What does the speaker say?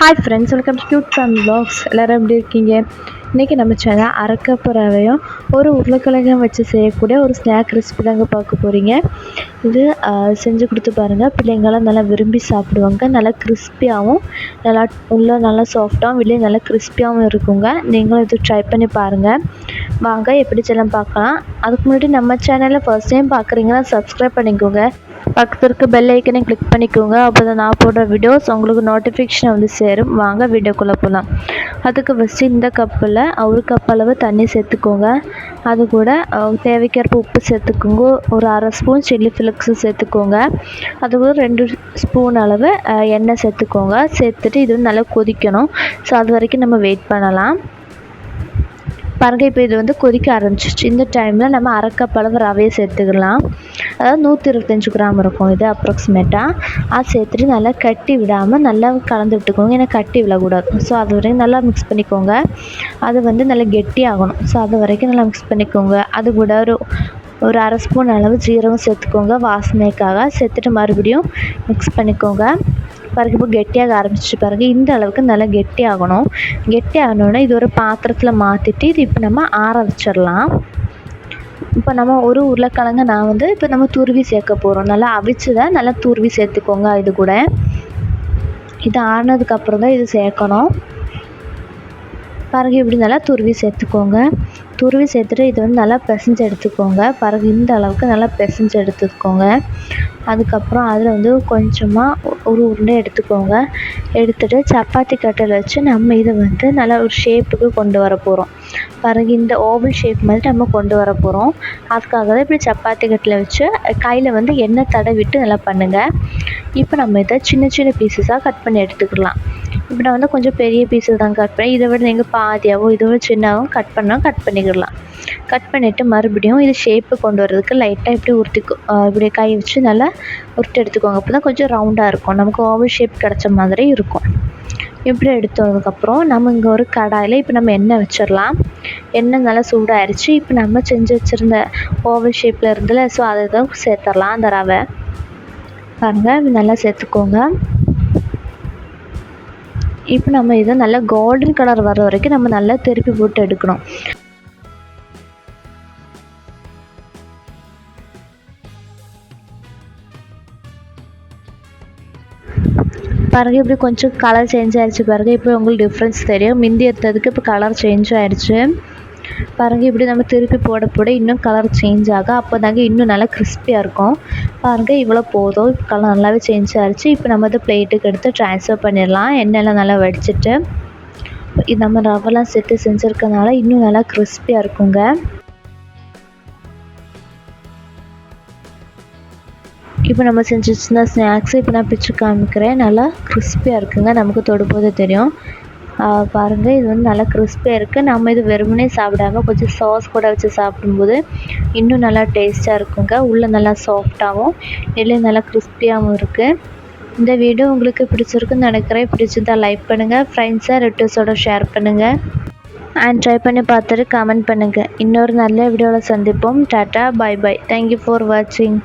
Hi friends welcome to cute fame vlogs எல்லோரும் எப்படி இருக்கீங்க? இன்றைக்கி நம்ம சேனல் அரைக்கப்புறவையும் ஒரு உருளைக்கிழங்கும் வச்சு செய்யக்கூடிய ஒரு ஸ்நாக் ரெசிபி தாங்க பார்க்க போகிறீங்க இது செஞ்சு கொடுத்து பாருங்கள் பிள்ளைங்களாம் நல்லா விரும்பி சாப்பிடுவாங்க. நல்லா கிறிஸ்பியாகவும் நல்லா உள்ளே நல்லா சாஃப்டாகவும் வெளியே நல்லா கிறிஸ்பியாகவும் இருக்குங்க. நீங்களும் இது ட்ரை பண்ணி பாருங்கள் வாங்க எப்படி செய்யலாம் பார்க்கலாம். அதுக்கு முன்னாடி நம்ம சேனலை ஃபர்ஸ்ட் டைம் பார்க்குறீங்கன்னா சப்ஸ்கிரைப் பண்ணிக்கோங்க. பக்கத்தில் இருக்க பெல் ஐக்கனை கிளிக் பண்ணிக்கோங்க. அப்போ தான் நான் போடுற வீடியோஸ் உங்களுக்கு நோட்டிஃபிகேஷன் வந்து சேரும். வாங்க வீடியோக்குள்ளே போகலாம் அதுக்கு ஃபஸ்ட்டு இந்த கப்பில் ஒரு கப் அளவு தண்ணி சேர்த்துக்கோங்க. அது கூட தேவைக்கிறப்ப உப்பு சேர்த்துக்கோங்க. ஒரு அரை ஸ்பூன் சில்லி ஃபிளக்ஸு சேர்த்துக்கோங்க. அது கூட ரெண்டு ஸ்பூன் அளவு எண்ணெய் சேர்த்துக்கோங்க. சேர்த்துட்டு இது வந்து நல்லா கொதிக்கணும். ஸோ அது வரைக்கும் நம்ம வெயிட் பண்ணலாம். பாருங்க இப்போ இது வந்து கொதிக்க ஆரம்பிச்சிச்சு இந்த டைமில் நம்ம அரை அளவு ரவையை சேர்த்துக்கலாம். அதாவது நூற்றி இருபத்தஞ்சி கிராம் இருக்கும் இது அப்ராக்சிமேட்டாக அது சேர்த்துட்டு நல்லா கட்டி விடாமல் நல்லா கலந்து விட்டுக்கோங்க. ஏன்னா கட்டி விடக்கூடாது ஸோ அது வரைக்கும் நல்லா மிக்ஸ் பண்ணிக்கோங்க. அது வந்து நல்லா கெட்டியாகணும் ஸோ அது வரைக்கும் நல்லா மிக்ஸ் பண்ணிக்கோங்க. அது கூட ஒரு ஒரு அரை ஸ்பூன் அளவு ஜீரகம் சேர்த்துக்கோங்க. வாசனைக்காக சேர்த்துட்டு மறுபடியும் மிக்ஸ் பண்ணிக்கோங்க. பாருங்க இப்போ கெட்டியாக ஆரம்பிச்சிட்டு பாருங்க. இந்த அளவுக்கு நல்லா கெட்டியாகணும். கெட்டியாகணுன்னா இது ஒரு பாத்திரத்தில் மாற்றிட்டு இது இப்போ நம்ம ஆற வச்சிடலாம். இப்போ நம்ம ஒரு உருளைக்கிழங்க நான் வந்து இப்போ நம்ம துருவி சேர்க்க போகிறோம் நல்லா அவிச்சதை நல்லா துருவி சேர்த்துக்கோங்க இது கூட. இது ஆறுனதுக்கப்புறம் தான் இது சேர்க்கணும். பாருங்க இப்படி நல்லா துருவி சேர்த்துக்கோங்க. துருவி சேர்த்துட்டு இது வந்து நல்லா பிசைஞ்சு எடுத்துக்கோங்க. பிறகு இந்த அளவுக்கு நல்லா பிசைஞ்சு எடுத்துக்கோங்க. அதுக்கப்புறம் அதில் வந்து கொஞ்சமாக ஒரு உருண்டை எடுத்துக்கோங்க. எடுத்துட்டு சப்பாத்தி கட்டையில் வச்சு நம்ம இதை வந்து நல்லா ஒரு ஷேப்புக்கு கொண்டு வர போகிறோம் பிறகு இந்த ஓவல் ஷேப் மாதிரி நம்ம கொண்டு வர போகிறோம் அதுக்காக தான் இப்படி சப்பாத்தி கட்டில் வச்சு கையில் வந்து எண்ணெய் தடவிட்டு நல்லா பண்ணுங்கள் இப்போ நம்ம இதை சின்ன சின்ன பீசஸாக கட் பண்ணி எடுத்துக்கலாம். இப்போ நான் வந்து கொஞ்சம் பெரிய பீஸில் தான் கட் பண்ணேன். இதை விட நீங்கள் பாதியாகவும் இதை விட சின்னாகவும் கட் பண்ணால் கட் பண்ணிக்கிடலாம் கட் பண்ணிவிட்டு மறுபடியும் இது ஷேப்பு கொண்டு வரதுக்கு லைட்டாக இப்படி உருட்டிக்கோ இப்படி கை வச்சு நல்லா உருட்டி எடுத்துக்கோங்க. அப்போ தான் கொஞ்சம் ரவுண்டாக இருக்கும். நமக்கு ஓவல் ஷேப் கிடச்ச மாதிரி இருக்கும். இப்படி எடுத்ததுக்கப்புறம் நம்ம இங்கே ஒரு கடாயில் இப்போ நம்ம எண்ணெய் வச்சிடலாம். எண்ணெய் நல்லா சூடாகிடுச்சு இப்போ நம்ம செஞ்சு வச்சுருந்த ஓவல் ஷேப்பில் இருந்துல ஸோ அதை தான் சேர்த்துடலாம் அந்த ரவை. பாருங்கள் நல்லா சேர்த்துக்கோங்க. இப்போ நம்ம இதை நல்லா கோல்டன் கலர் வர வரைக்கும் நம்ம நல்லா திருப்பி போட்டு எடுக்கணும். பாருங்க இப்படி கொஞ்சம் கலர் சேஞ்ச் ஆயிடுச்சு பாருங்க இப்போ உங்களுக்கு டிஃப்ரென்ஸ் தெரியும். மிந்தி எடுத்ததுக்கு இப்போ கலர் சேஞ்ச் ஆகிடுச்சு பாருங்க இப்படி நம்ம திருப்பி போட போட இன்னும் கலர் சேஞ்ச் ஆக அப்போ தாங்க இன்னும் நல்லா கிறிஸ்பியாக இருக்கும். பாருங்க இவ்வளோ போதும். கலர் நல்லாவே சேஞ்ச் ஆகிடுச்சு இப்போ நம்ம அதை பிளேட்டுக்கு எடுத்து ட்ரான்ஸ்ஃபர் பண்ணிடலாம். எண்ணெயெல்லாம் நல்லா வடிச்சிட்டு. இது நம்ம ரவெல்லாம் செட்டு செஞ்சுருக்கனால இன்னும் நல்லா கிறிஸ்பியாக இருக்குங்க. இப்போ நம்ம செஞ்சு வச்சிருந்த ஸ்நாக்ஸ் இப்போ நான் பிச்சு காமிக்கிறேன். நல்லா கிறிஸ்பியாக இருக்குங்க. நமக்கு தொடும்போது தெரியும். பாருங்கள் இது வந்து நல்லா கிறிஸ்பியாக இருக்குது நம்ம இது வெறுமனே சாப்பிடாம கொஞ்சம் சாஸ் கூட வச்சு சாப்பிடும்போது இன்னும் நல்லா டேஸ்ட்டாக இருக்குங்க. உள்ளே நல்லா சாஃப்டாகவும் வெளியே நல்லா கிறிஸ்பியாகவும் இருக்குது இந்த வீடியோ உங்களுக்கு பிடிச்சிருக்குன்னு நினைக்கிறேன். பிடிச்சிருந்தா லைக் பண்ணுங்கள் ஃப்ரெண்ட்ஸாக ரிலேட்டிவ்ஸோட ஷேர் பண்ணுங்கள் அண்ட் ட்ரை பண்ணி பார்த்துட்டு கமெண்ட் பண்ணுங்கள் இன்னொரு நல்ல வீடியோவில் சந்திப்போம். Tata bye bye thank you for வாட்சிங்